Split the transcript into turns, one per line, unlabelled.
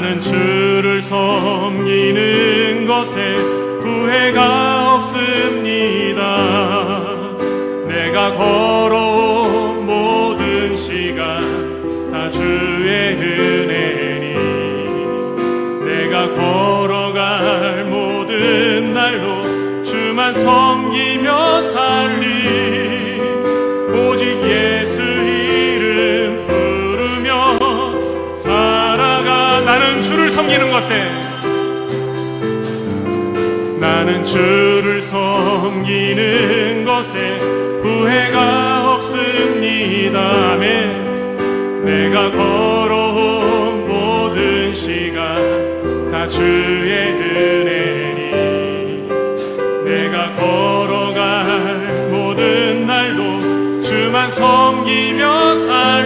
나는 주를 섬기는 것에 후회가 없습니다. 내가 걸어온 모든 시간 다 주의 은혜니 내가 걸어갈 모든 날도 주만 섬기며 살 나는 주를 섬기는 것에 나는 주를 섬기는 것에 후회가 없습니다. 아멘. 내가 걸어온 모든 시간 다 주의 은혜니. 내가 걸어갈 모든 날도 주만 섬기며 살